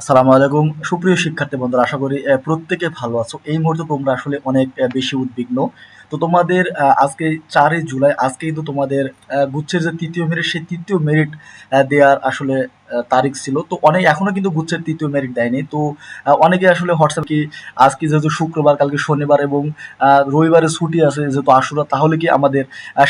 আসসালামু আলাইকুম। সুপ্রিয় শিক্ষার্থী বন্ধুরা, আশা করি প্রত্যেকে ভালো আছো। এই মুহূর্তে তোমরা আসলে অনেক বেশি উদ্বিগ্ন। তো তোমাদের আজকে চারই জুলাই আজকে কিন্তু তোমাদের গুচ্ছের যে তৃতীয় মেরিট সেই তৃতীয় মেরিট দেওয়ার আসলে তারিখ ছিল। তো অনেক এখনও কিন্তু গুচ্ছের তৃতীয় মেরিট দেয়নি। তো অনেকে আসলে হোয়াটসঅ্যাপ কি, আজকে যেহেতু শুক্রবার, কালকে শনিবার এবং রবিবারে ছুটি আছে যেহেতু আশুরা, তাহলে কি আমাদের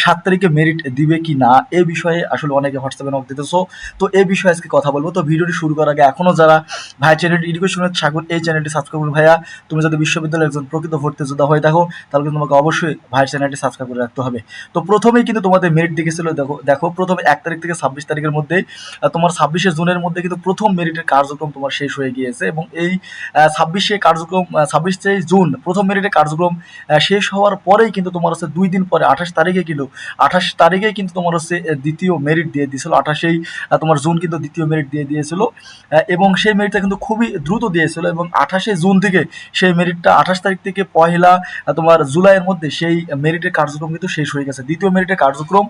সাত তারিখে মেরিট দিবে কি না এই বিষয়ে আসলে অনেকে হোয়াটসঅ্যাপে নক দিতেছো। তো এই বিষয়ে আজকে কথা বলব। তো ভিডিওটি শুরু করার আগে এখনও যারা ভাই চ্যানেলটি এডুকেশনের স্বাগত এই চ্যানেলটি সাবস্ক্রাইব করুন ভাইয়া। তুমি যদি বিশ্ববিদ্যালয়ের একজন প্রকৃত ভর্তি যোদ্ধা হয়ে থাকো, তাহলে তোমাকে অবশ্যই ভাই চ্যানেলটি সাবস্ক্রাইব করে রাখতে হবে। তো প্রথমেই কিন্তু তোমাদের মেরিট দেখেছিল, দেখো দেখো, প্রথমে এক তারিখ থেকে ছাব্বিশ তারিখের মধ্যে তোমার ছাব্বিশে জুনের মধ্যে কিন্তু প্রথম মেরিটের কার্যক্রম তোমার শেষ হয়ে গিয়েছে এবং এই ছাব্বিশে কার্যক্রম ছাব্বিশে জুন প্রথম মেরিটের কার্যক্রম শেষ হওয়ার পরেই কিন্তু তোমার হচ্ছে দুই দিন পরে, আঠাশ তারিখে কিন্তু, আঠাশ তারিখে কিন্তু তোমার হচ্ছে দ্বিতীয় মেরিট দিয়ে দিয়েছিল, আঠাশেই তোমার জুন কিন্তু দ্বিতীয় মেরিট দিয়ে দিয়েছিল এবং সেই মেরিটটা কিন্তু খুবই দ্রুত দিয়েছিল এবং আঠাশে জুন থেকে সেই মেরিটটা আঠাশ তারিখ থেকে পয়লা তোমার জুলাইয়ের মধ্যে সেই মেরিটের কার্যক্রম কিন্তু শেষ হয়ে গেছে। দ্বিতীয় মেরিটের কার্যক্রম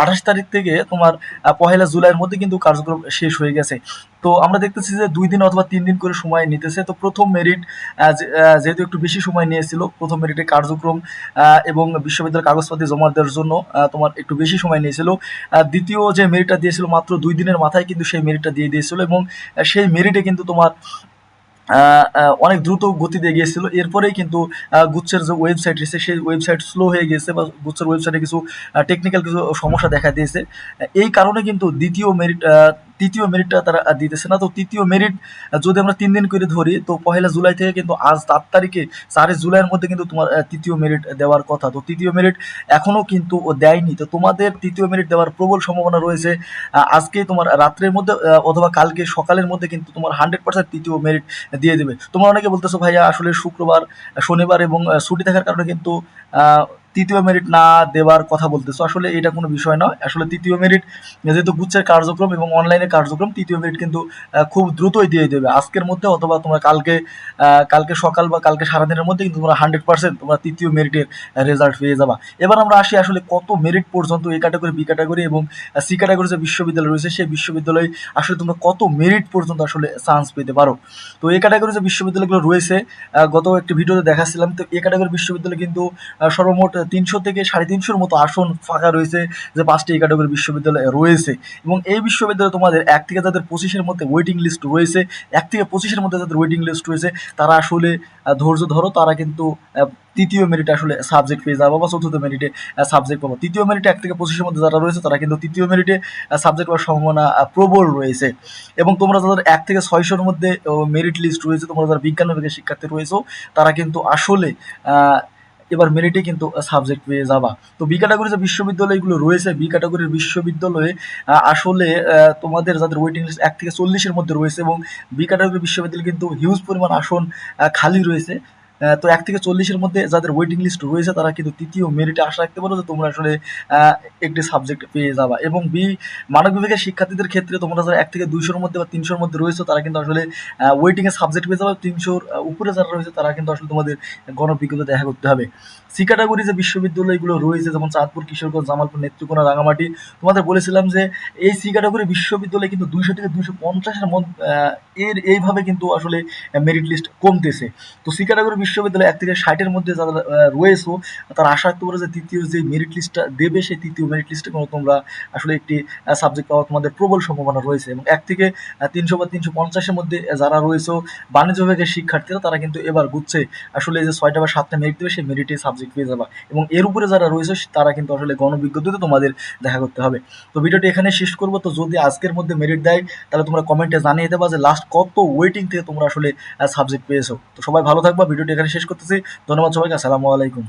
আঠাশ তারিখ থেকে তোমার পহেলা জুলাইয়ের মধ্যে কিন্তু কার্যক্রম শেষ হয়ে গেছে। তো আমরা দেখতেছি যে দুই দিন অথবা তিন দিন করে সময় নিতেছে। তো প্রথম মেরিট যেহেতু একটু বেশি সময় নিয়েছিল, প্রথম মেরিটের কার্যক্রম এবং বিশ্ববিদ্যালয়ের কাগজপত্র জমা দেওয়ার জন্য তোমার একটু বেশি সময় নিয়েছিল। দ্বিতীয় যে মেরিটটা দিয়েছিল মাত্র দুই দিনের মাথায় কিন্তু সেই মেরিটটা দিয়ে দিয়েছিল এবং সেই মেরিটে কিন্তু তোমার অনেক দ্রুত গতিতে গিয়েছিল এরপরেই কিন্তু গুচ্ছের যে ওয়েবসাইট রয়েছে, সেই ওয়েবসাইট স্লো হয়ে গেছে বা গুচ্ছের ওয়েবসাইটে কিছু টেকনিক্যাল কিছু সমস্যা দেখা দিয়েছে। এই কারণে কিন্তু দ্বিতীয় মেরিট তৃতীয় মেরিটটা তারা দিতেছে না। তো তৃতীয় মেরিট যদি আমরা তিন দিন করে ধরি, তো পহেলা জুলাই থেকে কিন্তু আজ চার তারিখে, চারই জুলাইয়ের মধ্যে কিন্তু তোমার তৃতীয় মেরিট দেওয়ার কথা। তো তৃতীয় মেরিট এখনও কিন্তু দেয়নি। তো তোমাদের তৃতীয় মেরিট দেওয়ার প্রবল সম্ভাবনা রয়েছে। আজকে তোমার রাত্রের মধ্যে অথবা কালকে সকালের মধ্যে কিন্তু তোমার হান্ড্রেড পার্সেন্ট তৃতীয় মেরিট দিয়ে দেবে। তোমরা অনেকে বলতেছো, ভাইয়া, আসলে শুক্রবার, শনিবার এবং ছুটি থাকার কারণে কিন্তু তৃতীয় মেরিট না দেওয়ার কথা বলতেছো, আসলে এটা কোনো বিষয় নয়। আসলে তৃতীয় মেরিট যেহেতু গুচ্ছের কার্যক্রম এবং অনলাইনে কার্যক্রম, তৃতীয় মেরিট কিন্তু খুব দ্রুতই দিয়ে দেবে। আজকের মধ্যে অথবা তোমরা কালকে কালকে সকাল বা কালকে সারাদিনের মধ্যে কিন্তু তোমরা হান্ড্রেড পার্সেন্ট তোমরা তৃতীয় মেরিটের রেজাল্ট পেয়ে যাবা। এবার আমরা আসি আসলে কত মেরিট পর্যন্ত এ ক্যাটাগরি বি ক্যাটাগরি এবং সি ক্যাটাগরি যে বিশ্ববিদ্যালয় রয়েছে, সেই বিশ্ববিদ্যালয়ে আসলে তোমরা কত মেরিট পর্যন্ত আসলে চান্স পেতে পারো। তো এই ক্যাটাগরি যে বিশ্ববিদ্যালয়গুলো রয়েছে গত একটি ভিডিওতে দেখাচ্ছিলাম, তো এই ক্যাটাগরি বিশ্ববিদ্যালয় কিন্তু সর্বমোট তিনশো থেকে সাড়ে তিনশোর মতো আসন ফাঁকা রয়েছে যে পাঁচটি ক্যাটাগরি বিশ্ববিদ্যালয় রয়েছে। এবং এই বিশ্ববিদ্যালয়ে তোমাদের এক থেকে যাদের পঁচিশের মধ্যে ওয়েটিং লিস্ট রয়েছে, এক থেকে পঁচিশের মধ্যে যাদের ওয়েটিং লিস্ট রয়েছে, তারা আসলে ধৈর্য ধরো, তারা কিন্তু তৃতীয় মেরিটে আসলে সাবজেক্ট পেয়ে যাব বা চতুর্থ মেরিটে সাবজেক্ট পাবো। তৃতীয় মেরিটে এক থেকে পঁচিশের মধ্যে যারা রয়েছে, তারা কিন্তু তৃতীয় মেরিটে সাবজেক্ট পাওয়ার সম্ভাবনা প্রবল রয়েছে। এবং তোমরা যাদের এক থেকে ছয়শোর মধ্যে মেরিট লিস্ট রয়েছে, তোমরা যারা বিজ্ঞান বিভাগের শিক্ষার্থী রয়েছে, তারা কিন্তু আসলে এবার মেরিটে কিন্তু সাবজেক্ট পেয়ে যাবা। তো বি ক্যাটাগরি যে বিশ্ববিদ্যালয়গুলো রয়েছে বি ক্যাটাগরির বিশ্ববিদ্যালয়ে আসলে তোমাদের যাদের ওয়েটিং লিস্ট এক থেকে চল্লিশের মধ্যে রয়েছে এবং বি ক্যাটাগরি বিশ্ববিদ্যালয় কিন্তু হিউজ পরিমাণ আসন খালি রয়েছে। তো এক থেকে চল্লিশের মধ্যে যাদের ওয়েটিং লিস্ট রয়েছে, তারা কিন্তু তৃতীয় মেরিটে আশা রাখতে পারো যে তোমরা আসলে একটি সাবজেক্ট পেয়ে যাবা। এবং বি মানব বিভাগের শিক্ষার্থীদের ক্ষেত্রে তোমরা যারা এক থেকে দুইশোর মধ্যে বা তিনশোর মধ্যে রয়েছে, তারা কিন্তু আসলে ওয়েটিং এ সাবজেক্ট পেয়ে যাবে। তিনশোর উপরে যারা রয়েছে, তারা কিন্তু আসলে তোমাদের গণবিজ্ঞতা দেখা করতে হবে। সি ক্যাটাগরি যে বিশ্ববিদ্যালয়গুলো রয়েছে, যেমন চাঁদপুর, কিশোরগঞ্জ, জামালপুর, নেত্রকোনা, রাঙামাটি, তোমাদের বলেছিলাম যে এই সি ক্যাটাগরি বিশ্ববিদ্যালয় কিন্তু দুইশো থেকে দুইশো পঞ্চাশের মধ্যে এর এইভাবে কিন্তু আসলে মেরিট লিস্ট কমতেছে। তো সি ক্যাটাগরি বিশ্ববিদ্যালয় এক থেকে ষাটের মধ্যে যারা রয়েছে, তারা আশা রাখতে পারে যে তৃতীয় যে মেরিট লিস্টটা দেবে, সেই তৃতীয় মেরিট লিস্টে কোনো তোমরা আসলে একটি সাবজেক্ট পাওয়ার তোমাদের প্রবল সম্ভাবনা রয়েছে এবং এক থেকে তিনশো বা তিনশো পঞ্চাশের মধ্যে যারা রয়েছে বাণিজ্য বিভাগের শিক্ষার্থীরা, তারা কিন্তু এবার বুঝছে আসলে যে ছয়টা বা সাতটা মেরিট দেবে, সেই মেরিটে সাবজেক্ট পেয়ে যাবা এবং এর উপরে যারা রয়েছে, তারা কিন্তু আসলে গণবিজ্ঞতাতে তোমাদের দেখা করতে হবে। তো ভিডিওটি এখানে শেষ করব। তো যদি আজকের মধ্যে মেরিট দেয়, তাহলে তোমরা কমেন্টে জানিয়ে দেবা যে লাস্ট কত ওয়েটিং থেকে তোমরা আসলে সাবজেক্ট পেয়েছ। তো সবাই ভালো থাকবা, ভিডিওটি এখানে শেষ করতেছি। ধন্যবাদ সবাইকে আসসালামু আলাইকুম।